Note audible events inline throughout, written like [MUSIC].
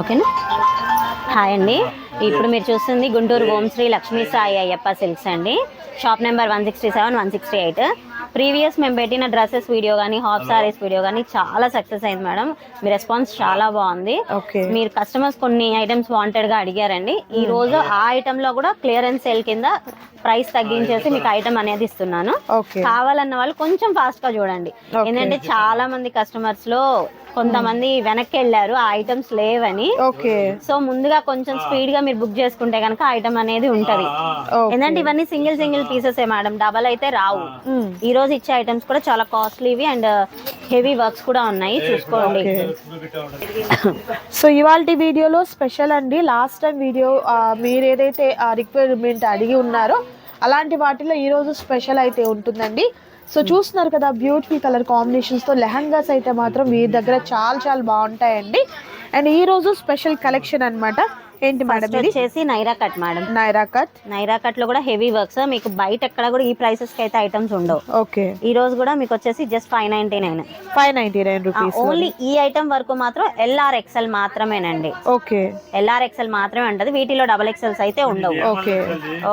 ఓకేనా? హాయ్ అండి. ఇప్పుడు మీరు చూస్తుంది గుంటూరు ఓం శ్రీ లక్ష్మీ సాయి అయ్యప్ప సిల్క్స్ అండి. Shop number one sixty seven one sixty eight. Previous మేము పెట్టిన డ్రెస్సెస్ వీడియో కానీ హాఫ్ సారీస్ వీడియో కానీ చాలా సక్సెస్ అయింది మేడం. మీ రెస్పాన్స్ చాలా బాగుంది. ఓకే. మీరు కస్టమర్స్ కొన్ని ఐటమ్స్ వాంటెడ్గా అడిగారండి. ఈ రోజు ఆ ఐటమ్లో కూడా క్లియరెన్స్ సేల్ కింద ప్రైస్ తగ్గించేసి మీకు ఐటమ్ అనేది ఇస్తున్నాను. కావాలన్న వాళ్ళు కొంచెం ఫాస్ట్గా చూడండి. ఎందుకంటే చాలా మంది కస్టమర్స్లో కొంతమంది వెనక్కి వెళ్ళారు ఆ ఐటమ్స్ లేవని ఓకే సో ముందుగా కొంచెం స్పీడ్గా మీరు బుక్ చేసుకుంటే కనుక ఐటమ్ అనేది ఉంటది ఎందుకంటే ఇవన్నీ సింగిల్ సింగిల్ పీసెస్ ఏ మేడం డబల్ అయితే రావు. ఈ రోజు ఇచ్చే ఐటమ్స్ కూడా చాలా కాస్ట్లీవి అండ్ హెవీ వర్క్స్ కూడా ఉన్నాయి చూసుకోండి సో ఇవాళ వీడియోలో స్పెషల్ అండి లాస్ట్ టైం వీడియో మీరు ఏదైతే రిక్వైర్మెంట్ అడిగి ఉన్నారో అలాంటి వాటిలో ఈ రోజు స్పెషల్ అయితే ఉంటుందండి సో చూస్తున్నారు కదా బ్యూటిఫుల్ కలర్ కాంబినేషన్స్తో లెహంగాస్ అయితే మాత్రం వీరి దగ్గర చాలా చాలా బాగుంటాయండి. అండ్ ఈ రోజు స్పెషల్ కలెక్షన్ అన్నమాట. ఏంటి మేడం వచ్చేసి Naira cut madam. Naira cut. Naira కట్లో కూడా హెవీ వర్క్స్ మీకు బయట ఎక్కడ కూడా ఈ ప్రైసెస్కి అయితే ఐటమ్స్ ఉండవు. ఓకే. ఈ రోజు కూడా మీకు వచ్చేసి just five ninety nine five ninety nine rupees only ఈ ఐటమ్ వరకు మాత్రం ఎల్ఆర్ ఎక్సెల్ మాత్రమేనండి. ఓకే. ఎల్ఆర్ ఎక్సెల్ మాత్రమే ఉంటది. వీటిలో డబల్ ఎక్సెల్స్ అయితే ఉండవు. ఓకే.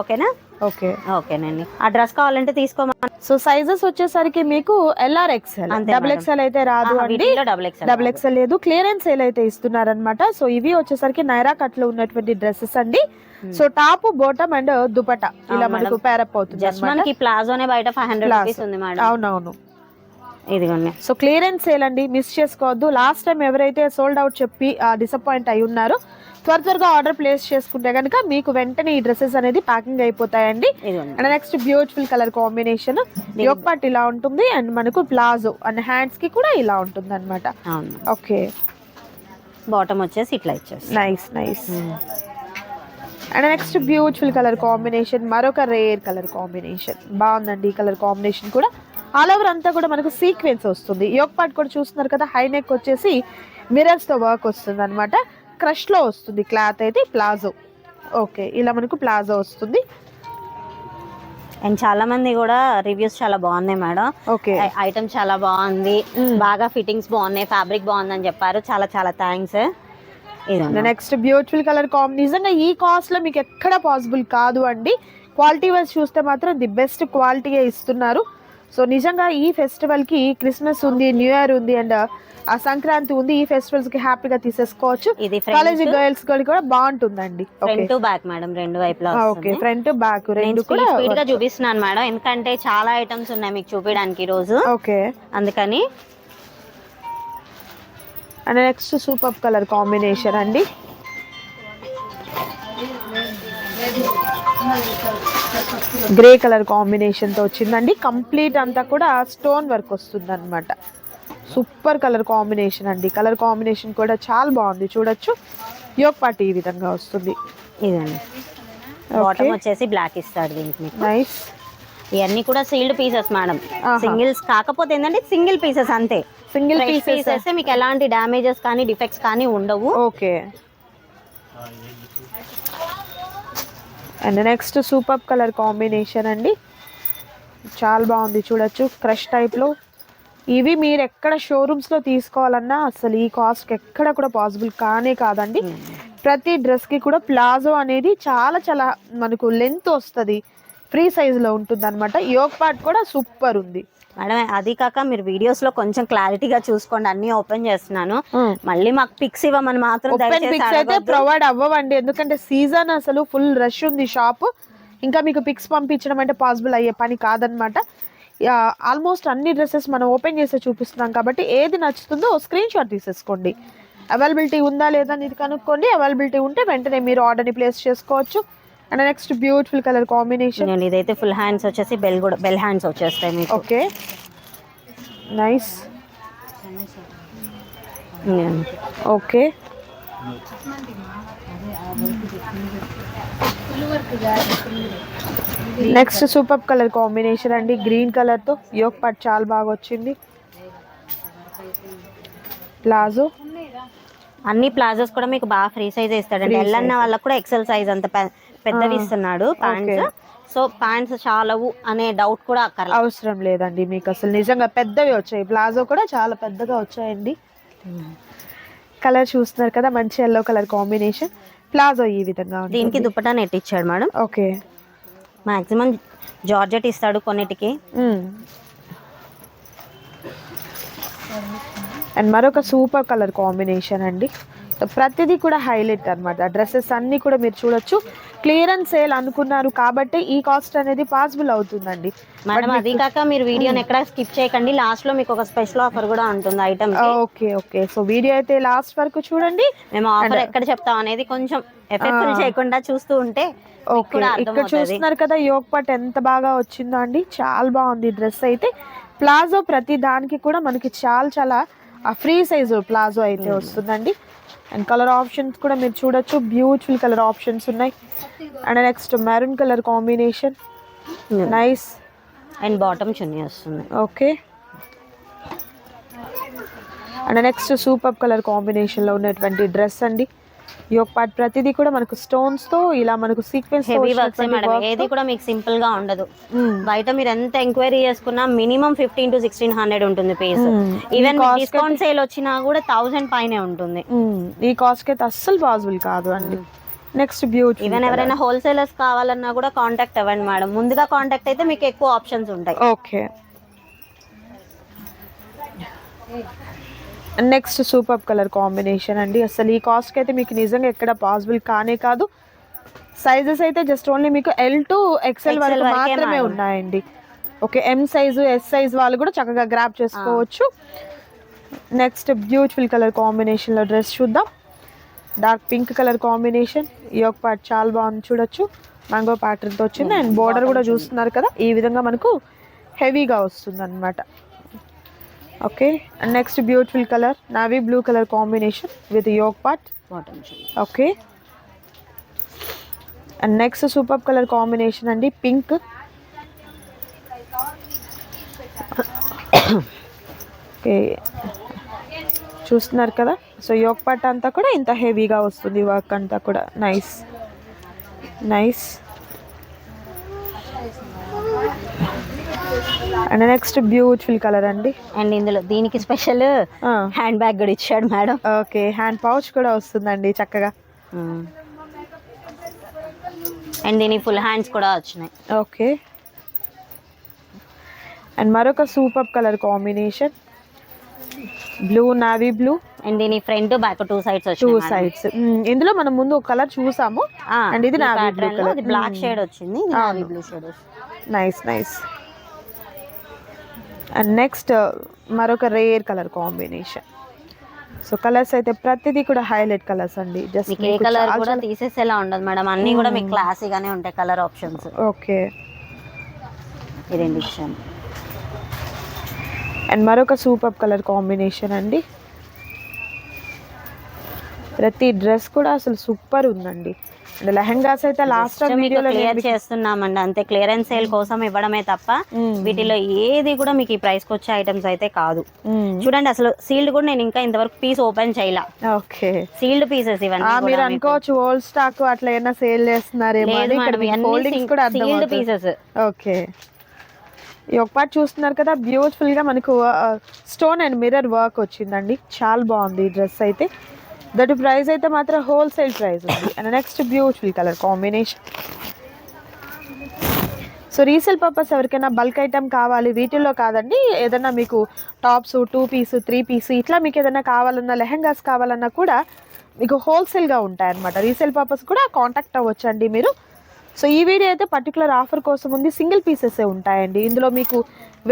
ఓకేనా? ఓకే. ఓకేనండి ఆ డ్రెస్ కావాలంటే తీసుకోమని. సో సైజెస్ వచ్చేసరికి మీకు ఎల్ఆర్ ఎక్స్ఎల్ డబుల్. ఎక్స్ఎల్ అయితే రాదు అండి. డబల్ ఎక్సెల్ డబుల్ ఎక్స్ఎల్ లేదు. క్లియరెన్స్ సేల్ అయితే ఇస్తున్నారనమాట సో ఇవి వచ్చేసరికి నైరా కట్లో ఉన్నటువంటి డ్రెస్సెస్ అండి. So top bottom and dupatta ఇలా మనకు పేరప్ అవుతుంది జస్ట్. మనకి ప్లాజోనే బయట ఫైవ్ హండ్రెడ్. రూపీస్ ఉంది మేడం. అవునవును. ఇదిగోండి. సో క్లియరెన్స్ సేల్ అండి. మిస్ చేసుకోవద్దు. లాస్ట్ టైం ఎవరైతే సోల్డ్ అవుట్ చెప్పి డిసప్పాయింట్ అయి ఉన్నారో త్వర త్వరగా ఆర్డర్ ప్లేస్ చేసుకుంటే కనుక మీకు వెంటనే ఈ డ్రెస్సెస్ అనేది ప్యాకింగ్ అయిపోతాయండి. And next beautiful colour combination. Yoke part ఇలా ఉంటుంది అండ్ మనకు ప్లాజో అండ్ హ్యాండ్స్కి కూడా ఇలా ఉంటుంది అనమాట ఓకే. బాటమ్ వచ్చేసి ఇట్లా ఇచ్చేసి nice nice and next beautiful colour combination మరొక రేర్ కలర్ కాంబినేషన్. బాగుందండి ఈ కలర్ కాంబినేషన్ కూడా. ఆల్ ఓవర్ అంతా కూడా మనకు సీక్వెన్స్ వస్తుంది. యోక్ పార్ట్ కూడా చూస్తున్నారు కదా హై నెక్ వచ్చేసి మిరర్స్తో వర్క్ వస్తుంది అనమాట క్రష్లో వస్తుంది క్లాత్ అయితే ప్లాజో. ఓకే ఇలా మనకు ప్లాజో వస్తుంది. అండ్ చాలా మంది కూడా రివ్యూస్ చాలా బాగున్నాయి మేడం. ఓకే. ఐటమ్ చాలా బాగుంది. బాగా ఫిట్టింగ్స్ బాగున్నాయి ఫ్యాబ్రిక్ బాగుందని చెప్పారు. చాలా చాలా thanks. Next beautiful colour combination నిజంగా ఈ కాస్ట్లో మీకు ఎక్కడ పాసిబుల్ కాదు అండి. క్వాలిటీ వైజ్ చూస్తే మాత్రం ది బెస్ట్ క్వాలిటీయే ఇస్తున్నారు. సో నిజంగా ఈ ఫెస్టివల్కి క్రిస్మస్ ఉంది న్యూ ఇయర్ ఉంది అండ్ ఆ సంక్రాంతి ఉంది ఈ ఫెస్టివల్స్కి హ్యాపీగా తీసేసుకోవచ్చు. ఇది కాలేజీ గర్ల్స్ కూడా బాగుంటుందండి. ఫ్రంట్ బ్యాక్ మేడం రెండు వైపులా ఓకే ఫ్రంట్ బ్యాక్ రెండు కూడా స్పీడ్గా చూపిస్తున్నాను మేడం ఎందుకంటే చాలా ఐటమ్స్ ఉన్నాయి మీకు చూపించడానికి ఈ రోజు. ఓకే అందుకని and next super colour combination అండి. గ్రే కలర్ కాంబినేషన్తో వచ్చిందండి. కంప్లీట్ అంతా కూడా స్టోన్ వర్క్ వస్తుంది అనమాట సూపర్ కలర్ కాంబినేషన్ అండి. కలర్ కాంబినేషన్ కూడా చాలా బాగుంది. చూడొచ్చు. యోగ్ పార్టీ ఈ విధంగా వస్తుంది. ఇదండి. బాటమ్ వచ్చేసి బ్లాక్ ఇస్తాడు దీనికి నైస్ ఇవన్నీ కూడా సీల్డ్ పీసెస్ మేడం. సింగిల్స్ కాకపోతే ఏంటంటే సింగిల్ పీసెస్ అంతే. సింగిల్ పీసెస్ పీసెస్ మీకు ఎలాంటి డ్యామేజెస్ కానీ డిఫెక్ట్స్ కానీ ఉండవు. Okay. And next super colour combination అండి. చాలా బాగుంది. చూడొచ్చు. క్రష్ టైప్లో ఇవి మీరు ఎక్కడ షోరూమ్స్లో తీసుకోవాలన్నా అసలు ఈ కాస్ట్కి ఎక్కడ కూడా పాసిబుల్ కానే కాదండి. ప్రతి డ్రెస్కి కూడా ప్లాజో అనేది చాలా చాలా మనకు లెంత్ వస్తుంది. ఫ్రీ సైజులో ఉంటుంది అనమాట యోగ్ పార్ట్ కూడా సూపర్ ఉంది. మేడం అది కాక మీరు వీడియోస్లో కొంచెం క్లారిటీగా చూసుకోండి. అన్ని ఓపెన్ చేస్తున్నాను. మళ్ళీ మాకు పిక్స్ ఇవ్వమని మాత్రం ఓపెన్ పిక్స్ అయితే. ప్రొవైడ్ అవ్వవండి. ఎందుకంటే సీజన్ అసలు ఫుల్ రష్ ఉంది షాప్ ఇంకా మీకు పిక్స్ పంపించడం అంటే పాసిబుల్ అయ్యే పని కాదనమాట ఆల్మోస్ట్ అన్ని డ్రెస్సెస్ మనం ఓపెన్ చేసి చూపిస్తున్నాం కాబట్టి ఏది నచ్చుతుందో స్క్రీన్ షాట్ తీసేసుకోండి. అవైలబిలిటీ ఉందా లేదా అని ఇది కనుక్కోండి. అవైలబిలిటీ ఉంటే వెంటనే మీరు ఆర్డర్ని ప్లేస్ చేసుకోవచ్చు. And next beautiful colour combination ఇదైతే ఫుల్ హ్యాండ్స్ వచ్చేసి బెల్ కూడా బెల్ హ్యాండ్స్ వచ్చేస్తాయి మీకు. Okay nice. Okay next super colour combination అండి. గ్రీన్ కలర్తో యోక్ పట్ చాలా బాగా వచ్చింది. ప్లాజో అన్ని ప్లాజోస్ కూడా మీకు బాగా ఫ్రీ సైజ్ ఇస్తాడండి. Free ఎల్ అన్న వాళ్ళకి కూడా ఎక్సెల్ సైజ్ అంత పెద్దవి ఇస్తున్నాడు ప్యాంట్స్ సో ప్యాంట్స్ చాలవు అనే డౌట్ కూడా అక్కర్లేదు అవసరం లేదండి మీకు అసలు. నిజంగా పెద్దవి వచ్చాయి. ప్లాజో కూడా చాలా పెద్దగా వచ్చాయండి. కలర్ చూస్తున్నారు కదా మంచి ఎల్లో కలర్ కాంబినేషన్ ప్లాజో ఈ విధంగా. దీనికి దుప్పటా నెట్ ఇచ్చాడు మేడం. ఓకే. మాక్సిమం జార్జెట్ ఇస్తాడు కొన్నిటికి. అండ్ మరొక సూపర్ కలర్ కాంబినేషన్ అండి. ప్రతిదీ కూడా హైలైట్ అన్నమాట. డ్రెస్సెస్ అన్నీ కూడా మీరు చూడొచ్చు. క్లియరెన్స్ సేల్ అనుకున్నారు కాబట్టి ఈ కాస్ట్ అనేది పాసిబుల్ అవుతుందండి. మేడం అది కాక మీరు వీడియోని ఎక్కడ స్కిప్ చేయకండి. లాస్ట్లో మీకు ఒక స్పెషల్ ఆఫర్ కూడా ఉంటుంది item okay okay so video అయితే లాస్ట్ వరకు చూడండి. మేము ఆఫర్ ఎక్కడ చెప్తాం అనేది కొంచెం ఎఫెక్ట్ చేయకుండా చూస్తూ ఉంటే ఓకే కూడా ఇక్కడ చూస్తున్నారు కదా యోగ్ పట్ ఎంత బాగా వచ్చిందో అండి. చాలా బాగుంది డ్రెస్ అయితే. ప్లాజో ప్రతి దానికి కూడా మనకి చాలా చాలా ఫ్రీ సైజు ప్లాజో అయితే వస్తుందండి. అండ్ కలర్ ఆప్షన్స్ కూడా మీరు చూడొచ్చు. బ్యూటిఫుల్ కలర్ ఆప్షన్స్ ఉన్నాయి. And next maroon colour combination nice and bottom chunni వస్తుంది. Okay and next super colour కాంబినేషన్లో ఉన్నటువంటి డ్రెస్ అండి. యోగ్ పార్ట్ ప్రతిదీ కూడా మనకు స్టోన్స్తో ఇలా మనకు సీక్వెన్స్ హెవీ వర్క్స్ మేడం ఏది కూడా మీకు సింపుల్గా ఉండదు. బయట మీరు ఎంత ఎంక్వైరీ చేసుకున్నా minimum fifteen to sixteen hundred ఉంటుంది పేస్. ఈవెన్ డిస్కౌంట్ సేల్ వచ్చినా కూడా థౌసండ్ పైనే ఉంటుంది. ఈ కాస్ట్కి అయితే అస్సలు పాసిబుల్ కాదు అండి. నెక్స్ట్ బ్యూటిఫుల్ ఈవెన్ ఎవరైనా హోల్సేలర్స్ కావాలన్నా కూడా కాంటాక్ట్ అవ్వండి మేడం ముందుగా కాంటాక్ట్ అయితే మీకు ఎక్కువ ఆప్షన్స్ ఉంటాయి. Okay next super colour combination అండి. అసలు ఈ కాస్ట్కి అయితే మీకు నిజంగా ఎక్కడ పాసిబుల్ కానే కాదు. సైజెస్ అయితే జస్ట్ ఓన్లీ మీకు ఎల్ టు ఎక్సెల్ XL వరకు మాత్రమే. ఉన్నాయండి. Okay M size S size వాళ్ళు కూడా చక్కగా గ్రాప్ చేసుకోవచ్చు. నెక్స్ట్ బ్యూటిఫుల్ కలర్ కాంబినేషన్లో డ్రెస్ చూద్దాం. డార్క్ పింక్ కలర్ కాంబినేషన్ ఈ యొక్క పార్ట్ చాలా బాగుంది చూడొచ్చు. మ్యాంగో ప్యాటర్న్తో వచ్చింది. అండ్ బోర్డర్ కూడా చూస్తున్నారు కదా ఈ విధంగా మనకు హెవీగా వస్తుంది అనమాట okay and next beautiful colour navy blue colour combination with yoke part bottom okay and next super colour combination అండి పింక్ ఓకే చూస్తున్నారు కదా? సో యోగ్ పట్ అంతా కూడా ఇంత హెవీగా వస్తుంది వర్క్ అంతా కూడా. Nice nice and next beautiful colour అండి? అండ్ ఇందులో దీనికి స్పెషల్ హ్యాండ్ బ్యాగ్ కూడా ఇచ్చాడు మేడం. ఓకే హ్యాండ్ పౌచ్ కూడా వస్తుందండి చక్కగా. అండ్ దీని ఫుల్ హ్యాండ్స్ కూడా వచ్చినాయి. ఓకే అండ్ మరొక super colour combination blue navy blue and దీని front back two sides two sides ఇందులో మనం ముందు ఒక కలర్ చూసాము. And ఇది navy blue colour. Black. Shade వచ్చింది navy blue shade nice nice and next మరొక rare colour combination so colours అయితే ప్రతిదీ కూడా హైలైట్ కలర్స్ అండి. జస్ట్ ఏ కలర్ కూడా తీసేసేలా ఉండదు మేడం. అన్ని కూడా మీకు క్లాసీగానే ఉంటాయి కలర్ ఆప్షన్స్ ఓకే రెండు ఇచ్చాను. అండ్ మరొక సూపర్ కలర్ కాంబినేషన్ అండి. ప్రతి డ్రెస్ కూడా అసలు సూపర్ ఉందండి. లెహంగాస్ అయితే లాస్ట్ మీకు వీడియోలో క్లియర్ చేస్తున్నామండి. అంతే క్లియరెన్స్ సేల్ కోసం ఇవ్వడమే తప్ప మ్మ్. వీటిలో ఏది కూడా మీకు ఈ ప్రైస్కి వచ్చే ఐటమ్స్ అయితే కాదు. చూడండి అసలు సీల్డ్ కూడా నేను ఇంకా ఇంతవరకు పీస్ ఓపెన్ చేయలా. ఓకే సీల్డ్ పీసెస్ ఇవన్నీ మీరు. అనుకోవచ్చు ఓల్డ్ స్టాక్ అట్లా ఏమైనా సేల్ చేస్తున్నారేమో సీల్డ్ పీసెస్ ఓకే ఈ ఒక పార్ట్ చూస్తున్నారు కదా బ్యూటిఫుల్గా మనకు స్టోన్ అండ్ మిర్రర్ వర్క్ వచ్చిందండి. చాలా బాగుంది ఈ డ్రెస్ అయితే. దట్ ప్రైస్ అయితే మాత్రం హోల్సేల్ ప్రైస్ ఉంది. And next beautiful colour combination so resale purpose ఎవరికైనా బల్క్ ఐటమ్ కావాలి వీటిల్లో కాదండి. ఏదైనా మీకు tops two piece three piece ఇట్లా మీకు ఏదైనా కావాలన్నా లెహంగాస్ కావాలన్నా కూడా మీకు హోల్సేల్గా ఉంటాయన్నమాట. రీసేల్ పర్పస్ కూడా కాంటాక్ట్ అవ్వచ్చండి మీరు. సో ఈ వీడియో అయితే పర్టికులర్ ఆఫర్ కోసం ఉంది. సింగిల్ పీసెస్ ఉంటాయండి. ఇందులో మీకు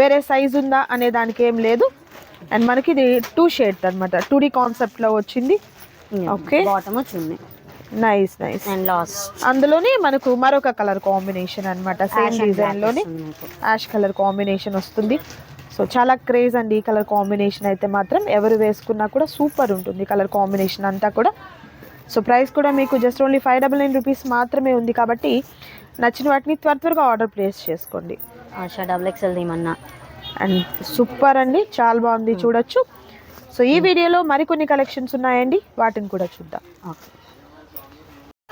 వేరే సైజ్ ఉందా అనే దానికి ఏం లేదు. అండ్ మనకి ఇది టూ షేడ్స్ అనమాట టూ డీ కాన్సెప్ట్లో వచ్చింది. Okay. Bottom chunni nice nice and last అందులోనే మనకు మరొక కలర్ కాంబినేషన్ అన్నమాట. సేమ్ డిజైన్లోనే యాష్ కలర్ కాంబినేషన్ వస్తుంది. సో చాలా క్రేజ్ అండి ఈ కలర్ కాంబినేషన్ అయితే మాత్రం. ఎవరు వేసుకున్నా కూడా సూపర్ ఉంటుంది కలర్ కాంబినేషన్ అంతా కూడా. సో ప్రైస్ కూడా మీకు just only five double nine rupees మాత్రమే ఉంది కాబట్టి నచ్చిన వాటిని త్వర త్వరగా ఆర్డర్ ప్లేస్ చేసుకోండి. ఆశా డబుల్ ఎక్స్ఎల్ అండ్ సూపర్ అండి. చాలా బాగుంది చూడొచ్చు. సో ఈ వీడియోలో మరికొన్ని కలెక్షన్స్ ఉన్నాయండి. వాటిని కూడా చూద్దాం. ఓకే.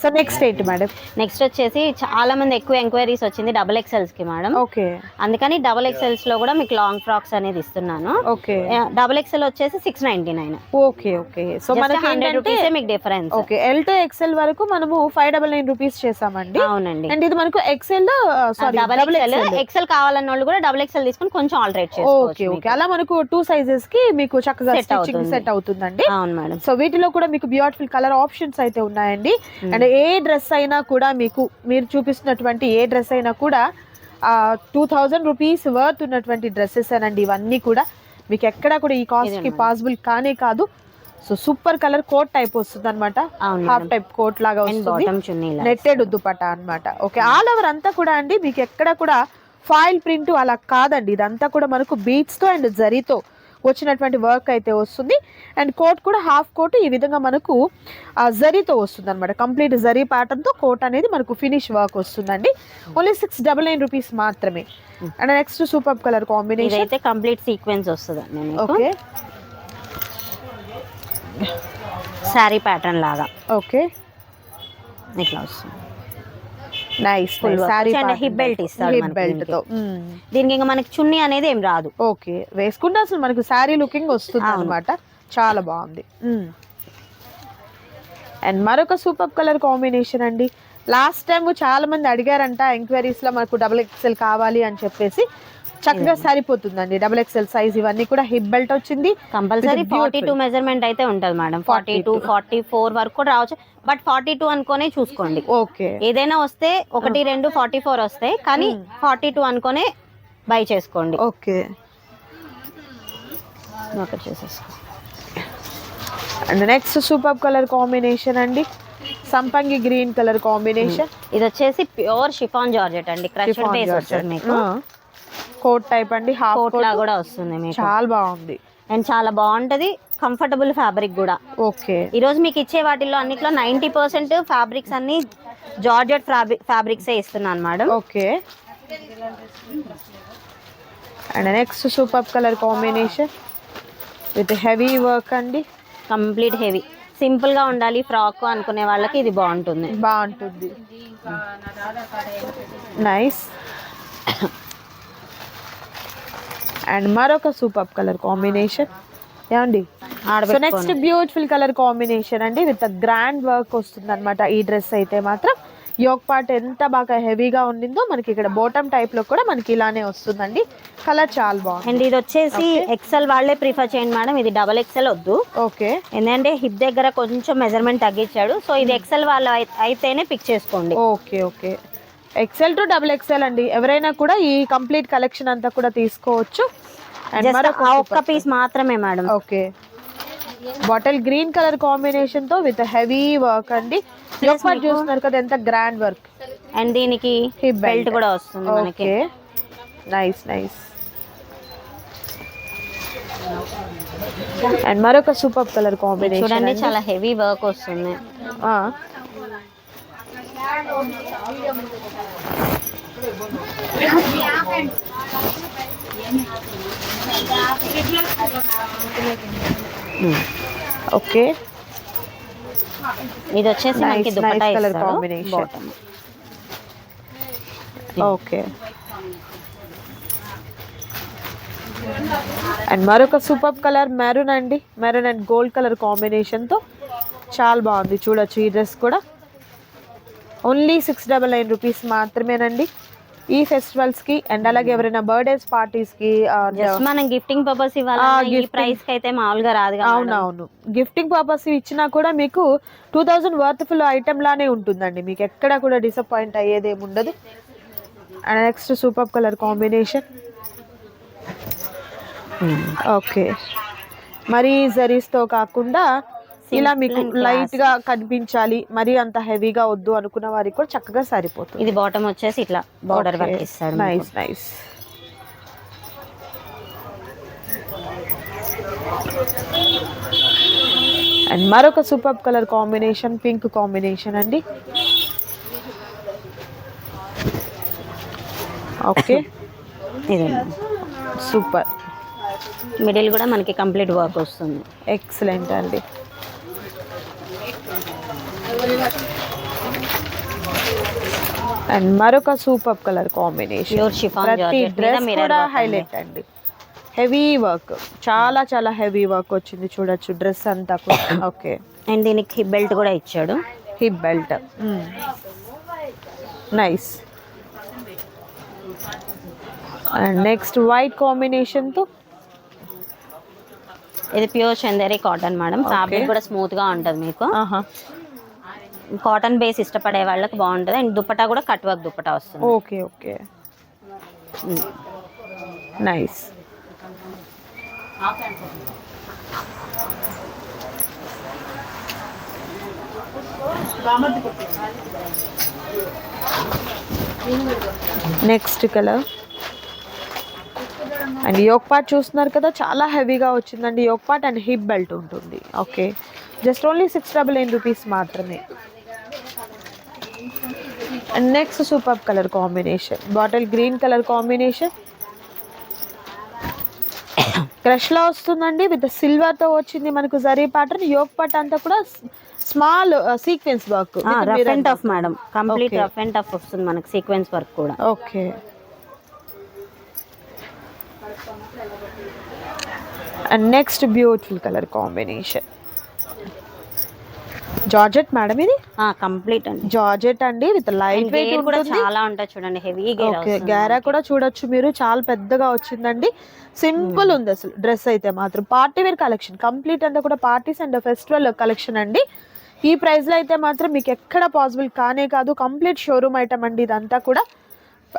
సో నెక్స్ట్ ఏంటి మేడం నెక్స్ట్ వచ్చేసి చాలా మంది ఎక్కువ ఎంక్వైరీస్ వచ్చింది డబుల్ ఎక్సెల్స్కి మేడం ఓకే. అందుకని డబుల్ ఎక్సెల్స్లో కూడా మీకు లాంగ్ ఫ్రాక్స్ అనేది ఇస్తున్నాను. ఓకే. డబుల్ ఎక్సెల్ వచ్చేసి six ninety nine okay okay. So మనకి హండ్రెడ్ రూపీస్ మీకు difference okay L to XL వరకు మనము ఫైవ్ డబల్ నైన్ రూపీస్ చేసామండి. అవునండి. అండ్ ఇది మనకు XL sorry double XL XL కావాలన్న వాళ్ళు కూడా డబుల్ ఎక్సెల్ తీసుకుని కొంచెం ఆల్టరేట్ ఓకే ఓకే అలా మనకు టూ సైజెస్కి మీకు చక్కగా. సెట్ అవుతుందండి. అవును మేడం సో వీటిలో కూడా మీకు బ్యూటిఫుల్ కలర్ ఆప్షన్స్ అయితే ఉన్నాయండి. అండ్ ఏ డ్రెస్ అయినా కూడా మీకు మీరు చూపిస్తున్నటువంటి ఏ డ్రెస్ అయినా కూడా టూ థౌజండ్ రూపీస్ వర్త్ ఉన్నటువంటి డ్రెస్సెస్ అనండి. ఇవన్నీ కూడా మీకు ఎక్కడ కూడా ఈ కాస్ట్కి పాసిబుల్ కానే కాదు. So super colour coat type వస్తుంది అనమాట హాఫ్ టైప్ కోట్ లాగా అండ్ వస్తుంది. నెట్టెడ్ దుపట అన్నమాట. ఓకే ఆల్ ఓవర్ అంతా కూడా అండి మీకు ఎక్కడ కూడా ఫాయిల్ ప్రింట్ అలా కాదండి. ఇదంతా కూడా మనకు బీట్స్తో అండ్ జరీతో వచ్చినటువంటి వర్క్ అయితే వస్తుంది. అండ్ కోట్ కూడా హాఫ్ కోట్ ఈ విధంగా మనకు జరీతో వస్తుంది అనమాట కంప్లీట్ జరీ ప్యాటర్న్తో కోట్ అనేది మనకు ఫినిష్ వర్క్ వస్తుందండి. Only six double nine rupees మాత్రమే. And next super colour combination ఇదైతే కంప్లీట్ సీక్వెన్స్ వస్తుంది ఓకే శారీ ప్యాటర్న్ లాగా. ఓకే ఇట్లా వస్తుంది. నైస్. సారీ hip belt ఇస్తాడు హిప్ బెల్ట్తో. దీనికి ఇంకా మనకి చున్నీ అనేది ఏం రాదు. ఓకే వేసుకుంటే అసలు మనకు శారీ లుకింగ్ వస్తుంది అనమాట చాలా బాగుంది. అండ్ మరొక సూపర్ కలర్ కాంబినేషన్ అండి. లాస్ట్ టైం చాలా మంది అడిగారంట ఎంక్వైరీస్లో మనకు డబుల్ ఎక్స్ఎల్ కావాలి అని చెప్పేసి. చక్కగా సరిపోతుందండి. డబుల్ ఎక్స్ఎల్ సైజ్ ఇవన్నీ కూడా హిప్ బెల్ట్ వచ్చింది. Compulsory forty two. మెజర్మెంట్ అయితే ఉంటుంది madam forty two forty four వరకు కూడా రావచ్చు. బట్ ఫార్టీ టూ అనుకోనే చూసుకోండి. ఓకే. ఏదైనా వస్తే ఒకటి రెండు ఫార్టీ ఫోర్ వస్తాయి. కానీ ఫార్టీ టూ అనుకోనే బై చేసుకోండి. ఓకే. ఒకటి చూసేసుకో. And next super colour combination అండి. సంపంగి గ్రీన్ కలర్ కాంబినేషన్. ఇది వచ్చేసి ప్యూర్ షిఫాన్ జార్జెట్ అండి. క్రష్ బేస్ వస్తుంది మీకు. కోట్ టైప్ అండి. హాఫ్ కోట్ లా కూడా వస్తుంది మీకు. చాలా బాగుంది. అండ్ చాలా బాగుంటది. కంఫర్టబుల్ ఫ్యాబ్రిక్ కూడా. ఓకే. ఈ రోజు మీకు ఇచ్చే వాటిల్లో అన్నిట్లో నైంటీ పర్సెంట్ ఫ్యాబ్రిక్స్ అన్ని జార్జెట్ ఫ్యాబ్రిక్స్ ఇస్తున్నాను madam okay. And next super colour combination with heavy work అండి. కంప్లీట్ హెవీ సింపుల్గా ఉండాలి ఫ్రాక్ అనుకునే వాళ్ళకి ఇది బాగుంటుంది. బాగుంటుంది. నైస్ [COUGHS] అండ్ మరొక సూపర్ కలర్ కాంబినేషన్ ఏమండి? So. Next beautiful colour combination అండి. విత్ గ్రాండ్ వర్క్ వస్తుంది అనమాట ఈ డ్రెస్ అయితే మాత్రం. యోక్ పార్ట్ ఎంత బాగా హెవీగా ఉండిందో మనకి ఇక్కడ బోటమ్ టైప్లో కూడా మనకి ఇలానే వస్తుందండి. కలర్ చాలా బాగుంది. అండ్ ఇది వచ్చేసి ఎక్సెల్ వాళ్ళే ప్రిఫర్ చేయండి మేడం. ఇది డబల్ ఎక్సెల్ వద్దు. ఓకే ఎందుకంటే హిప్ దగ్గర కొంచెం మెజర్మెంట్ తగ్గించాడు. సో ఇది ఎక్సెల్ వాళ్ళు అయి- అయితేనే పిక్ చేసుకోండి. Okay okay XL to double XL అండి. ఎవరైనా కూడా ఈ కంప్లీట్ కలెక్షన్ అంతా కూడా తీసుకోవచ్చు. ఒక్క పీస్ మాత్రమే madam okay bottle green colour కాంబినేషన్తో విత్ హెవీ వర్క్ అండి. చూస్తున్నారు కదా ఎంత గ్రాండ్ వర్క్ అండ్ దీనికి. బెల్ట్ కూడా వస్తుంది మనకి. ఓకే నైస్ నైస్ అండ్ మరొక సూపర్ కలర్ కాంబినేషన్ చూడండి చాలా హెవీ వర్క్ వస్తుంది. ఓకే ఇది వచ్చేసి మనకి dupatta combination. Bottom okay and మరొక సూపర్ కలర్ మెరూన్ అండి. మెరూన్ అండ్ గోల్డ్ కలర్ కాంబినేషన్తో చాలా బాగుంది. చూడొచ్చు ఈ డ్రెస్ కూడా. Only six double nine rupees మాత్రమేనండి. ఈ ఫెస్టివల్స్కి అండ్ అలాగే ఎవరైనా బర్త్డేస్ పార్టీస్కి జస్ట్ మనం గిఫ్టింగ్ పర్పస్ ఇవ్వాలి. ప్రైస్కి అయితే మామూలుగా రాదు. అవునవును. గిఫ్టింగ్ పర్పస్ ఇచ్చినా కూడా మీకు టూ థౌజండ్ వర్త్ఫుల్ ఐటెం లానే ఉంటుందండి. మీకు ఎక్కడ కూడా డిసప్పాయింట్ అయ్యేది ఏమి ఉండదు. And next super colour combination. Okay. మరీ జరీస్తో కాకుండా ఇలా మీకు లైట్గా కనిపించాలి మరీ అంత హెవీగా వద్దు అనుకున్న వారికి కూడా చక్కగా సరిపోతుంది. ఇది బాటమ్ వచ్చేసి ఇట్లా బార్డర్ వర్క్ ఇస్తాడు మీకు. నైస్ నైస్ అండ్ మరొక super colour combination pink combination అండి. ఓకే ఇది సూపర్ మిడిల్ కూడా మనకి కంప్లీట్ వర్క్ వస్తుంది. ఎక్సలెంట్ అండి. అండ్ మరొక సూపర్ కలర్ కాంబినేషన్. ప్రతి డ్రెస్ కూడా హైలైట్ అండి. Heavy work. చాలా చాలా హెవీ వర్క్ వచ్చింది చూడొచ్చు డ్రెస్ అంతా కూడా. ఓకే. అండ్ దీనికి హిప్ బెల్ట్ కూడా ఇచ్చాడు. Hip belt. Nice. And next white కాంబినేషన్తో ఇది pure Chanderi cotton madam. Fabric కూడా స్మూత్గా ఉంటది మీకు. కాటన్ బేస్ ఇష్టపడే వాళ్ళకి బాగుంటుంది. అండ్ దుపట్టా కూడా కట్ వర్క్ దుపట్టా వస్తుంది. Okay okay. Nice. Next colour. And yoke part చూస్తున్నారు కదా చాలా హెవీగా వచ్చిందండి. Yoke part and hip belt ఉంటుంది. Okay. Just only six double nine rupees మాత్రమే. And next super colour combination bottle green colour combination క్రష్లో వస్తుందండి. With సిల్వర్తో వచ్చింది మనకు జరీ ప్యాటర్న్ యోగ్ పట్ అంతా కూడా small sequence work rough and tough madam complete. Rough and tough వస్తుంది మనకి sequence work కూడా. Okay and next beautiful colour combination georgette madam ఇది? Complete అండి. జార్జెట్ అండి విత్ లైట్ వెయిట్ కూడా ఉంటుంది. చాలా ఉంటాయి చూడండి హెవీ ఓకే గేర్ కూడా చూడొచ్చు మీరు. చాలా పెద్దగా వచ్చిందండి. సింపుల్ ఉంది అసలు డ్రెస్ అయితే మాత్రం. పార్టీ వేర్ కలెక్షన్ కంప్లీట్ అంతా కూడా పార్టీస్ అండ్ ఫెస్టివల్ కలెక్షన్ అండి. ఈ ప్రైస్లో అయితే మాత్రం మీకు ఎక్కడ పాసిబుల్ కానే కాదు కంప్లీట్ షోరూమ్ ఐటమ్ అండి ఇదంతా కూడా.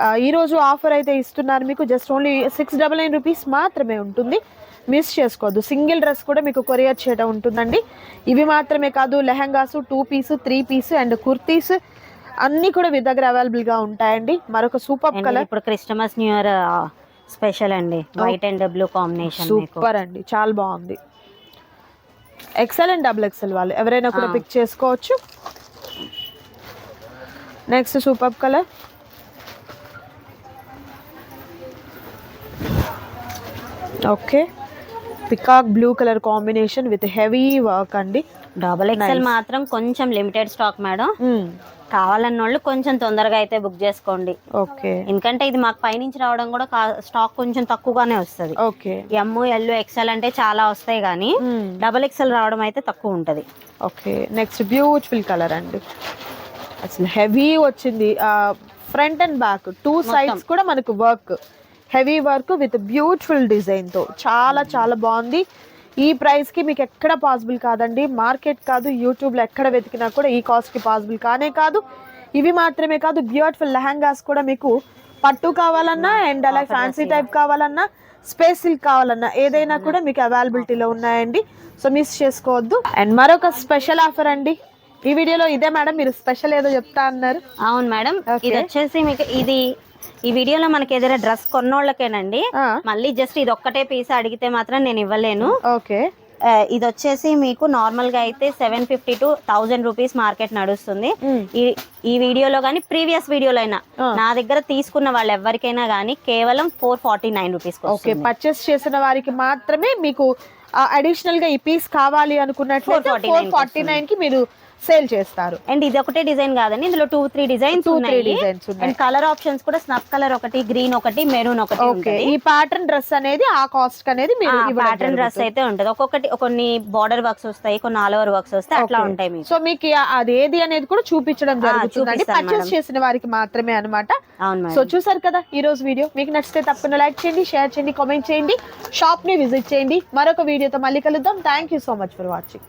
ఆ, ఈ రోజు ఆఫర్ అయితే ఇస్తున్నారు మీకు. Just only six double nine rupees మాత్రమే ఉంటుంది. మిస్ చేసుకోవద్దు. సింగిల్ డ్రెస్ కూడా మీకు కొరియర్ చేయడం ఉంటుందండి. ఇవి మాత్రమే కాదు lehengas two piece three piece and kurtis అన్నీ కూడా మీ దగ్గర అవైలబుల్గా ఉంటాయండి. మరొక సూపర్ కలర్. ఇప్పుడు క్రిస్టమస్ న్యూ ఇయర్ స్పెషల్ అండి. White and blue combination super అండి. చాలా బాగుంది. ఎక్సెల్ అండ్ డబుల్ ఎక్సెల్ వాళ్ళు. ఎవరైనా కూడా. పిక్ చేసుకోవచ్చు. Next super colour. Okay peacock blue colour combination with heavy work అండి. డబుల్ ఎక్స్ఎల్ మాత్రం కొంచెం లిమిటెడ్ స్టాక్ మేడం కావాలన్న వాళ్ళు కొంచెం తొందరగా అయితే బుక్ చేసుకోండి. ఓకే ఎందుకంటే ఇది మాకు పైనుంచి రావడం కూడా స్టాక్ కొంచెం తక్కువగానే వస్తుంది. ఓకే ఎమ్ ఎల్ ఎక్సెల్ అంటే చాలా వస్తాయి కానీ డబుల్ ఎక్సెల్ రావడం అయితే తక్కువ ఉంటది. ఓకే నెక్స్ట్ బ్యూటిఫుల్ కలర్ అండి. అసలు హెవీ వచ్చింది. Front and back two sides కూడా మనకు work heavy work with beautiful డిజైన్తో. చాలా చాలా బాగుంది. ఈ ప్రైస్కి మీకు ఎక్కడ పాసిబుల్ కాదండి. మార్కెట్ కాదు యూట్యూబ్లో ఎక్కడ వెతికినా కూడా ఈ కాస్ట్కి పాసిబుల్ కానే కాదు. ఇవి మాత్రమే కాదు బ్యూటిఫుల్ లెహంగాస్ కూడా మీకు పట్టు కావాలన్నా అండ్ అలాగే ఫ్యాన్సీ టైప్ కావాలన్నా స్పేస్ సిల్క్ కావాలన్నా ఏదైనా కూడా మీకు అవైలబిలిటీలో ఉన్నాయండి. సో మిస్ చేసుకోవద్దు. అండ్ మరొక స్పెషల్ ఆఫర్ అండి. ఈ వీడియోలో ఇదే మేడం మీరు స్పెషల్ ఏదో చెప్తా అన్నారు. అవును మేడం. ఇది వచ్చేసి మీకు ఇది ఈ వీడియోలో మనకి ఏదైనా డ్రెస్ కొన్నోళ్ళకేనండి. మళ్ళీ జస్ట్ ఇది ఒక్కటే పీస్ అడిగితే మాత్రం నేను ఇవ్వలేను. ఓకే. ఇది వచ్చేసి మీకు నార్మల్గా అయితే seven fifty to thousand rupees market నడుస్తుంది. ఈ వీడియోలో కానీ ప్రీవియస్ వీడియోలో అయినా. నా దగ్గర తీసుకున్న వాళ్ళు ఎవరికైనా కానీ కేవలం four forty nine rupees okay purchase చేసిన వారికి మాత్రమే మీకు అడిషనల్గా ఈ పీస్ కావాలి అనుకున్నట్లు 449 ఫోర్ ఫార్టీ నైన్కి మీరు సేల్ చేస్తారు. అండ్ ఇది ఒకటే డిజైన్ కాదండి ఇందులో టూ త్రీ డిజైన్స్ designs ఉన్నాయి. అండ్ కలర్ ఆప్షన్స్ కూడా స్నఫ్ కలర్ ఒకటి గ్రీన్ ఒకటి మెరూన్ ఒకటి ఓకే ఈ ప్యాటర్న్ డ్రెస్ అనేది ఆ కాస్ట్ అనేది మీరు ప్యాటర్న్ డ్రెస్ జరుగుతుంది. అయితే ఉంటుంది. ఒక్కొక్కటి కొన్ని బార్డర్ వర్క్స్ వస్తాయి కొన్ని ఆల్ ఓవర్ వర్క్స్ వస్తాయి అట్లా. ఉంటాయి మీకు. సో మీకు అది ఏది అనేది కూడా చూపించడం చూపిస్తాను పర్చేస్. చేసిన వారికి మాత్రమే అన్నమాట. అవును సో చూసారు కదా ఈ రోజు వీడియో మీకు నచ్చితే తప్పకుండా లైక్ చేయండి షేర్ చేయండి కామెంట్ చేయండి షాప్ని విజిట్ చేయండి. మరొక వీడియోతో మళ్ళీ కలుద్దాం. Thank you so much for watching